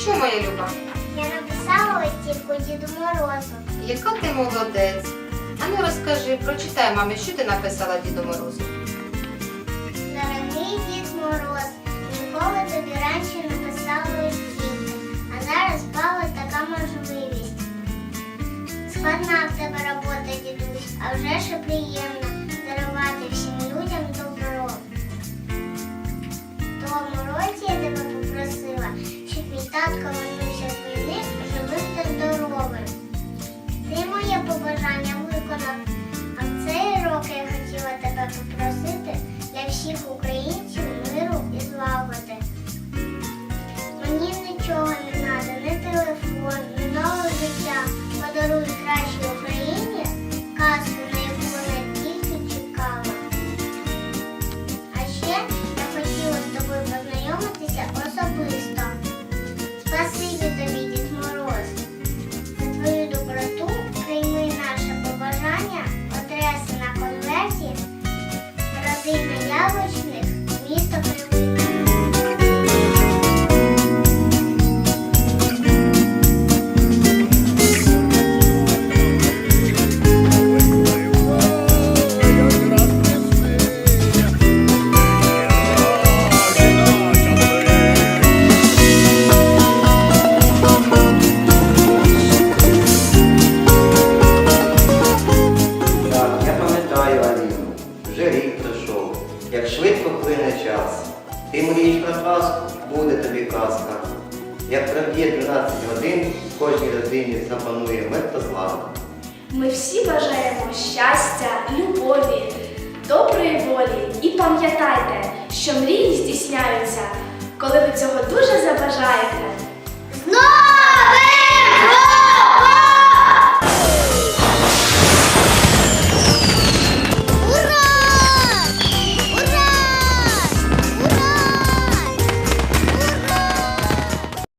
Що, моя люба? Я написала листівку Діду Морозу. Яка ти молодець? А ну розкажи, прочитай мамі, що ти написала Діду Морозу. Дорогий Дід Мороз, ніколи тобі раніше не писала листівку, а зараз пала така можливість. Складна в тебе робота, дідусь, а вже ж і приємна. Всіх українців миру і злагоди. Мені нічого не треба, не телефон, ні нове життя. Подаруй родина Як швидко плине час. Ти мрієш про казку, буде тобі казка. Як проб'є 12 годин, в кожній родині запанує мир та злада. Ми всі бажаємо щастя, любові, доброї волі і пам'ятайте, що мрії здійсняються, коли ви цього дуже забажаєте.